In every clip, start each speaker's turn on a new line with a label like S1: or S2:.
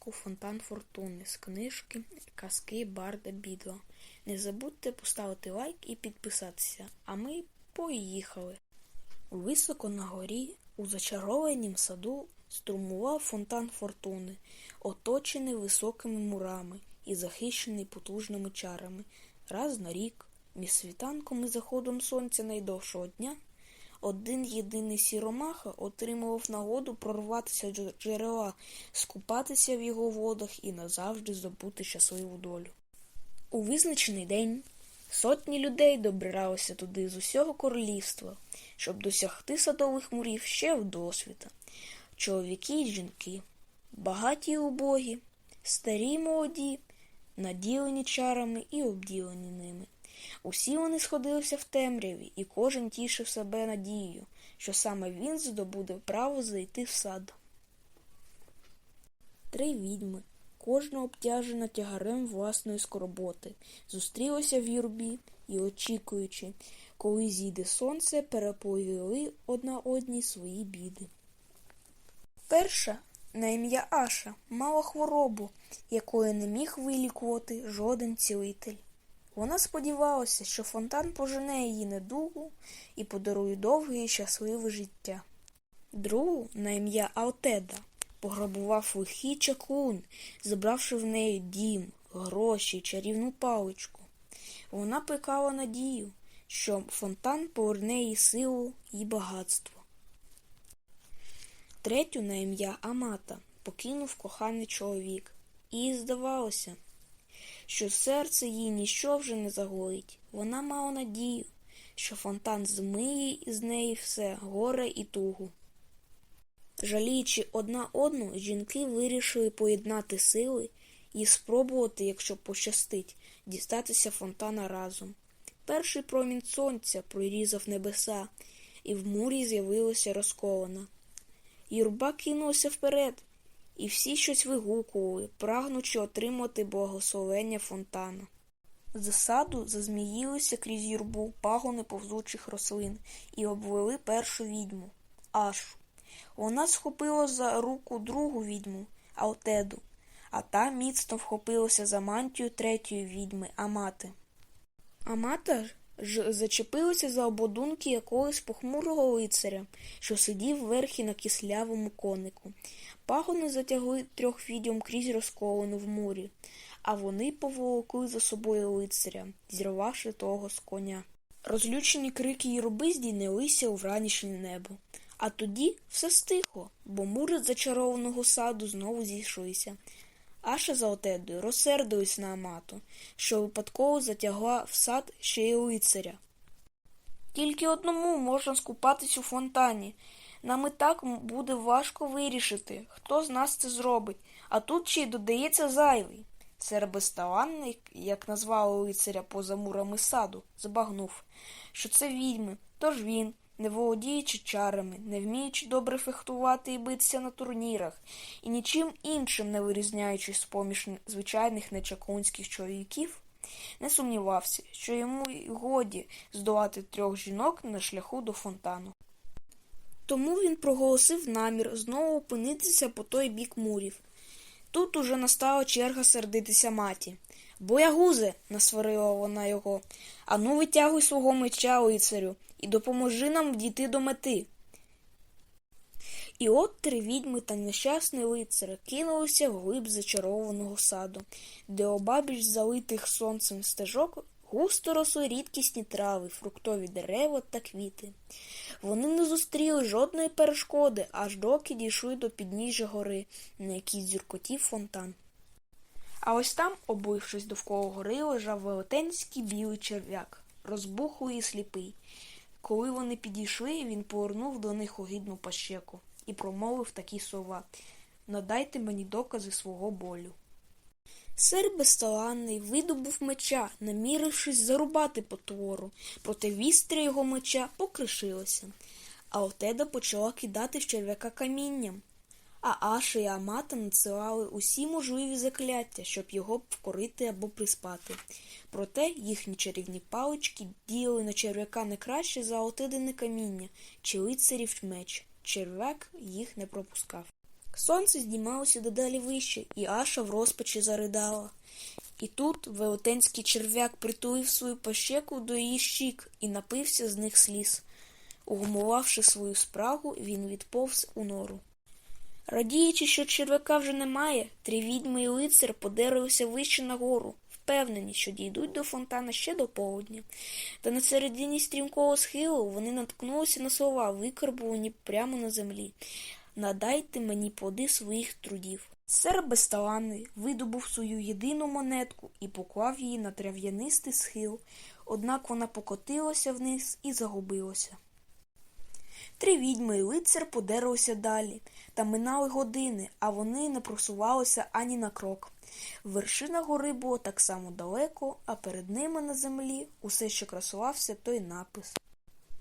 S1: казку Фонтан Фортуни з книжки Казки Барда Бідла. Не забудьте поставити лайк і підписатися, а ми поїхали. Високо на горі, у зачарованім саду, струмував фонтан фортуни, оточений високими мурами і захищений потужними чарами. Раз на рік, між світанком і заходом сонця найдовшого дня, один єдиний сіромаха отримував нагоду прорватися до джерела, скупатися в його водах і назавжди здобути щасливу долю. У визначений день сотні людей добиралися туди з усього королівства, щоб досягти садових мурів ще вдосвіта. Чоловіки й жінки, багаті й убогі, старі й молоді, наділені чарами і обділені ними. Усі вони сходилися в темряві, і кожен тішив себе надією, що саме він здобуде право зайти в сад. Три відьми, кожна обтяжена тягарем власної скорботи, зустрілися в юрбі і, очікуючи, коли зійде сонце, переповіли одна одній свої біди. Перша на ім'я Аша мала хворобу, якої не міг вилікувати жоден цілитель. Вона сподівалася, що фонтан пожене її недугу і подарує довге і щасливе життя. Другу на ім'я Алтеда пограбував лихий чаклун, забравши в неї дім, гроші чарівну паличку. Вона плекала надію, що фонтан поверне їй силу і багатство. Третю на ім'я Амата покинув коханий чоловік, і здавалося, що серце їй ніщо вже не загоїть. Вона мала надію, що фонтан змиє із неї все горе і тугу. Жаліючи одна одну, жінки вирішили поєднати сили і спробувати, якщо пощастить, дістатися фонтана разом. Перший промінь сонця прорізав небеса, і в мурі з'явилася розкована. Юрба кинулася вперед, і всі щось вигукували, прагнучи отримати благословення фонтана. З саду зазміїлися крізь юрбу пагони повзучих рослин і обвели першу відьму Ашу. Вона схопила за руку другу відьму Алтеду, а та міцно вхопилася за мантію третьої відьми Амати. Амата ж зачепилася за ободунки якогось похмурого лицаря, що сидів верхи на кислявому конику. Пагони затягли трьох відьом крізь розколену в мурі, а вони поволокли за собою лицаря, зірвавши того з коня. Розлючені крики юрби здійнялися у вранішнє небо. А тоді все стихло, бо мури зачарованого саду знову зійшлися. Аша за отедою розсердилась на Амату, що випадково затягла в сад ще й лицаря. Тільки одному можна скупатись у фонтані. Нам і так буде важко вирішити, хто з нас це зробить, а тут ще й додається зайвий. Сер як назвали лицаря поза мурами саду, збагнув, що це відьми, тож він, не володіючи чарами, не вміючи добре фехтувати і битися на турнірах, і нічим іншим не вирізняючись з поміж звичайних нечаклунських чоловіків, не сумнівався, що йому й годі здолати трьох жінок на шляху до фонтану. Тому він проголосив намір знову опинитися по той бік мурів. Тут уже настала черга сердитися маті. Боягузе, насварила вона його, ану витягуй свого меча, лицарю, і допоможи нам дійти до мети. І от три відьми та нещасний лицар кинулися вглиб зачарованого саду, де обабіч залитих сонцем стежок густо росли рідкісні трави, фруктові дерева та квіти. Вони не зустріли жодної перешкоди, аж доки дійшли до підніжжя гори, на якій дзюркотів фонтан. А ось там, облившись довкола гори, лежав велетенський білий черв'як, розбухлий і сліпий. Коли вони підійшли, він повернув до них огідну пащеку і промовив такі слова Надайте мені докази свого болю. Сер безталанний видобув меча, намірившись зарубати потвору, проте вістря його меча покришилося, а Отеда почала кидати в черв'яка камінням. А Аша і Амата надсилали усі можливі закляття, щоб його вкорити або приспати. Проте їхні чарівні палички діяли на черв'яка не краще за отидене каміння чи лицарів меч. Черв'як їх не пропускав. Сонце здіймалося дедалі вище, і Аша в розпачі заридала. І тут велетенський черв'як притулив свою пащеку до її щік і напився з них сліз. Угумувавши свою спрагу, він відповз у нору. Радіючи, що черв'яка вже немає, три відьми і лицар подерлися вище на гору, впевнені, що дійдуть до фонтана ще до полудня. Та на середині стрімкого схилу вони наткнулися на слова, викарбувані прямо на землі. Надайте мені плоди своїх трудів. Сер безталанний видобув свою єдину монетку і поклав її на трав'янистий схил, однак вона покотилася вниз і загубилася. Три відьми і лицар подерлися далі, та минали години, а вони не просувалися ані на крок. Вершина гори була так само далеко, а перед ними на землі усе ще красувався той напис.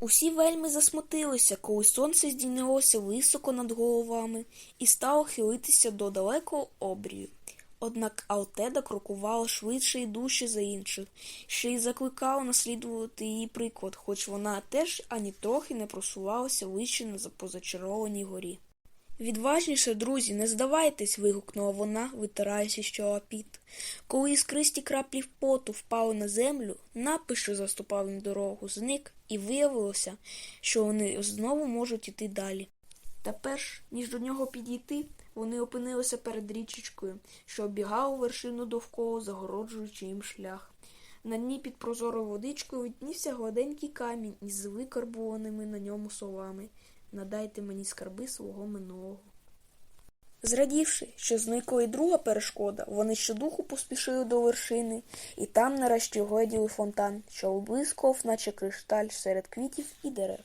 S1: Усі вельми засмутилися, коли сонце здійнялося високо над головами і стало хилитися до далекого обрію. Однак Алтеда крокувала швидше і дужче за інших, ще й закликала наслідувати її приклад, хоч вона теж ані трохи не просувалася вище на позачарованій горі. Відважніше, друзі, не здавайтесь. вигукнула вона, витираючи з чола піт. Коли іскристі краплі поту впали на землю, напис, що заступав їм дорогу, зник, і виявилося, що вони знову можуть іти далі. Та перш ніж до нього підійти, вони опинилися перед річечкою, що оббігала вершину довкола, загороджуючи їм шлях. На дні під прозорою водичкою віднісся гладенький камінь із викарбуваними на ньому словами Надайте мені скарби свого минулого. Зрадівши, що зникла й друга перешкода, вони щодуху поспішили до вершини, і там нарешті гледіли фонтан, що облискував, наче кришталь серед квітів і дерев.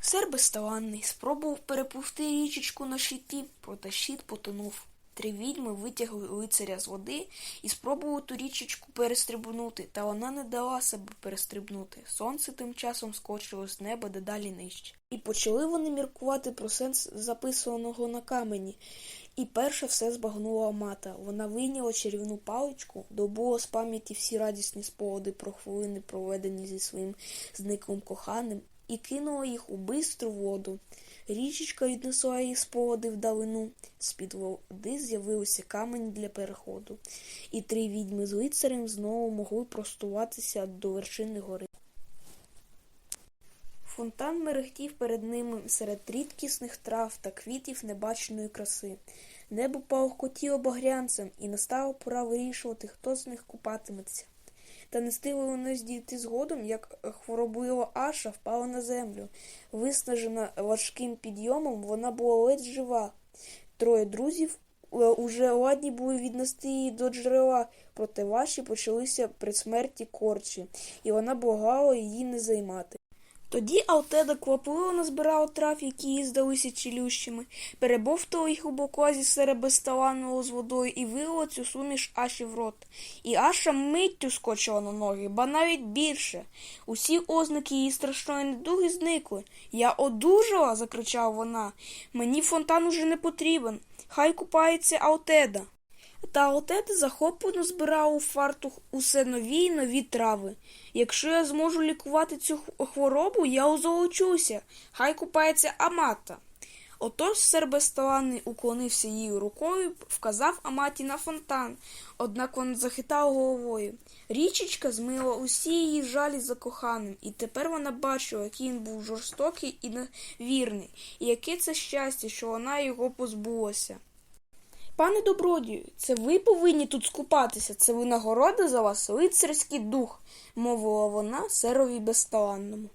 S1: Сер безталанний спробував перепусти річечку на щиті, проте щит потонув. Три відьми витягли лицаря з води і спробували ту річечку перестрибнути, та вона не дала себе перестрибнути. Сонце тим часом скочило з неба дедалі нижче. І почали вони міркувати про сенс записаного на камені. І перше все збагнула мата. Вона вийняла чарівну паличку, добула з пам'яті всі радісні спогади про хвилини, проведені зі своїм зниклим коханим, і кинула їх у бистру воду. Річечка віднесла її спогади вдалину. З-під води з'явилися камені для переходу, і три відьми з лицарем знову могли простуватися до вершини гори. Фонтан мерехтів перед ними серед рідкісних трав та квітів небаченої краси. Небо палахкотіло багрянцем, і настала пора вирішувати, хто з них купатиметься. Та не стигло вони здійти згодом, як хвороблива Аша впала на землю. Виснажена важким підйомом, вона була ледь жива. Троє друзів е, уже ладні були віднести її до джерела, проте ваші почалися при смерті корчі, і вона благала її не займати. Тоді Алтеда квапливо назбирала трав, які їй здалися цілющими, перебовтала їх у боклазі серед безталанного з водою і вилила цю суміш Аші в рот. І Аша миттю скочила на ноги, ба навіть більше. Усі ознаки її страшної недуги зникли. Я одужала, закричала вона. Мені фонтан уже не потрібен. Хай купається Алтеда. Та Алтеда захоплено збирала у фартух усе нові й нові трави. Якщо я зможу лікувати цю хворобу, я озолочуся. Хай купається Амата. Отож сербесталанний уклонився її рукою, вказав Аматі на фонтан, однак вона захитала головою. Річечка змила усі її жалі за коханим, і тепер вона бачила, який він був жорстокий і невірний, і яке це щастя, що вона його позбулася. Пане добродію, це ви повинні тут скупатися, це винагорода за вас лицарський дух, мовила вона серові безталанному.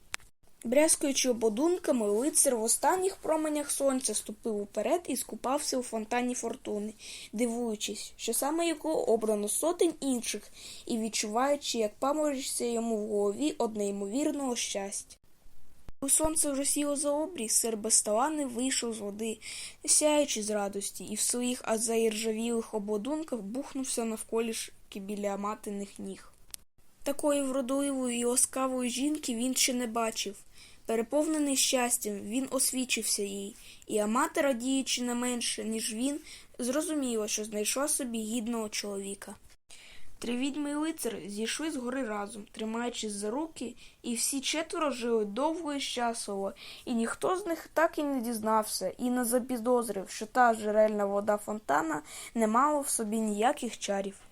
S1: Брязкаючи ободунками, лицар в останніх променях сонця ступив уперед і скупався у фонтані фортуни, дивуючись, що саме його обрано сотень інших, і відчуваючи, як паморочиться йому в голові одне ймовірного щастя. У сонце вже сіло за обрій, сер безталани вийшов з води, сяючи з радості, і в своїх заіржавілих обладунках бухнувся навколішки біля матиних ніг. Такої вродливої і ласкавої жінки він ще не бачив. Переповнений щастям, він освічився їй, і Амата, радіючи не менше, ніж він, зрозуміла, що знайшла собі гідного чоловіка. Три відьми й лицар зійшли з гори разом, тримаючись за руки, і всі четверо жили довго і щасливо, і ніхто з них так і не дізнався і не запідозрив, що та джерельна вода фонтана не мала в собі ніяких чарів.